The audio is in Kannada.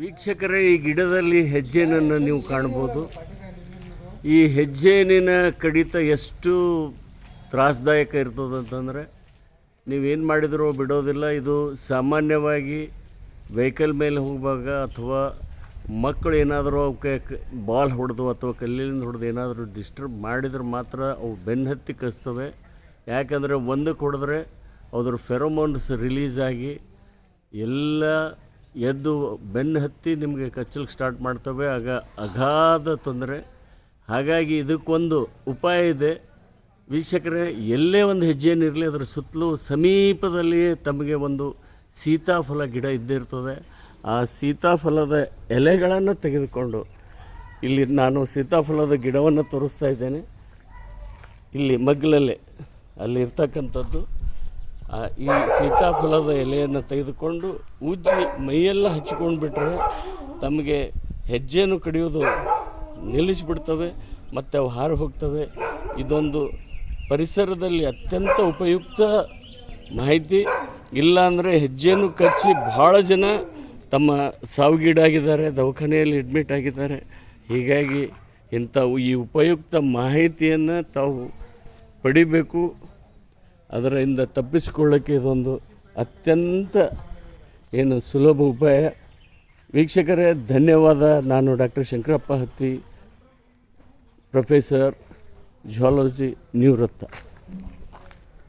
ವೀಕ್ಷಕರೇ, ಈ ಗಿಡದಲ್ಲಿ ಹೆಜ್ಜೆನನ್ನು ನೀವು ಕಾಣ್ಬೋದು ಈ ಹೆಜ್ಜೆನಿನ ಕಡಿತ ಎಷ್ಟು ತ್ರಾಸದಾಯಕ ಇರ್ತದಂತಂದರೆ ನೀವೇನು ಮಾಡಿದರೂ ಬಿಡೋದಿಲ್ಲ. ಇದು ಸಾಮಾನ್ಯವಾಗಿ ವೆಹಿಕಲ್ ಮೇಲೆ ಹೋಗುವಾಗ ಅಥವಾ ಮಕ್ಕಳು ಏನಾದರೂ ಅವಕ್ಕೆ ಬಾಲ್ ಹೊಡೆದು ಅಥವಾ ಕಲ್ಲಿನಿಂದ ಹೊಡೆದು ಏನಾದರೂ ಡಿಸ್ಟರ್ಬ್ ಮಾಡಿದ್ರೆ ಮಾತ್ರ ಅವು ಬೆನ್ನತ್ತಿ ಕಸ್ತವೆ. ಯಾಕಂದರೆ ಒಂದಕ್ಕೆ ಹೊಡೆದ್ರೆ ಅದ್ರ ಫೆರೋಮೋನ್ಸ್ ರಿಲೀಸ್ ಆಗಿ ಎಲ್ಲ ಎದ್ದು ಬೆನ್ನು ಹತ್ತಿ ನಿಮಗೆ ಕಚ್ಚಲಿಕ್ಕೆ ಸ್ಟಾರ್ಟ್ ಮಾಡ್ತವೆ ಆಗ ಅಗಾಧ ತೊಂದರೆ. ಹಾಗಾಗಿ ಇದಕ್ಕೊಂದು ಉಪಾಯ ಇದೆ. ವೀಕ್ಷಕರೇ ಎಲ್ಲೇ ಒಂದು ಹೆಜ್ಜೆನಿರಲಿ ಅದರ ಸುತ್ತಲೂ ಸಮೀಪದಲ್ಲಿಯೇ ತಮಗೆ ಒಂದು ಸೀತಾಫಲ ಗಿಡ ಇದ್ದಿರ್ತದೆ ಆ ಸೀತಾಫಲದ ಎಲೆಗಳನ್ನು ತೆಗೆದುಕೊಂಡು ಇಲ್ಲಿ ನಾನು ಸೀತಾಫಲದ ಗಿಡವನ್ನು ತೋರಿಸ್ತಾ ಇದ್ದೇನೆ. ಇಲ್ಲಿ ಮಗ್ಗಲಲ್ಲೇ ಅಲ್ಲಿ ಇರ್ತಕ್ಕಂಥದ್ದು ಆ, ಈ ಸೀತಾಫಲದ ಎಲೆಯನ್ನು ತೆಗೆದುಕೊಂಡು ಉಜ್ಜಿ ಮೈಯೆಲ್ಲ ಹಚ್ಕೊಂಡು ಬಿಟ್ಟರೆ ತಮಗೆ ಹೆಜ್ಜೆಯನ್ನು ಕಡಿಯೋದು ನಿಲ್ಲಿಸಿಬಿಡ್ತವೆ, ಮತ್ತು ಅವು ಹಾರು ಹೋಗ್ತವೆ. ಇದೊಂದು ಪರಿಸರದಲ್ಲಿ ಅತ್ಯಂತ ಉಪಯುಕ್ತ ಮಾಹಿತಿ. ಇಲ್ಲಾಂದರೆ ಹೆಜ್ಜೆಯನ್ನು ಕಚ್ಚಿ ಭಾಳ ಜನ ತಮ್ಮ ಸಾವಿಗೀಡಾಗಿದ್ದಾರೆ, ದವಾಖಾನೆಯಲ್ಲಿ ಅಡ್ಮಿಟ್ ಆಗಿದ್ದಾರೆ. ಹೀಗಾಗಿ ಇಂಥವು ಈ ಉಪಯುಕ್ತ ಮಾಹಿತಿಯನ್ನು ತಾವು ಪಡಿಬೇಕು. ಅದರಿಂದ ತಪ್ಪಿಸಿಕೊಳ್ಳೋಕ್ಕೆ ಇದೊಂದು ಅತ್ಯಂತ ಏನು ಸುಲಭ ಉಪಾಯ. ವೀಕ್ಷಕರೇ, ಧನ್ಯವಾದ. ನಾನು ಡಾಕ್ಟರ್ ಶಂಕರಪ್ಪ ಹತ್ತಿ, ಪ್ರೊಫೆಸರ್ ಜುವಾಲಜಿ ನಿವೃತ್ತ.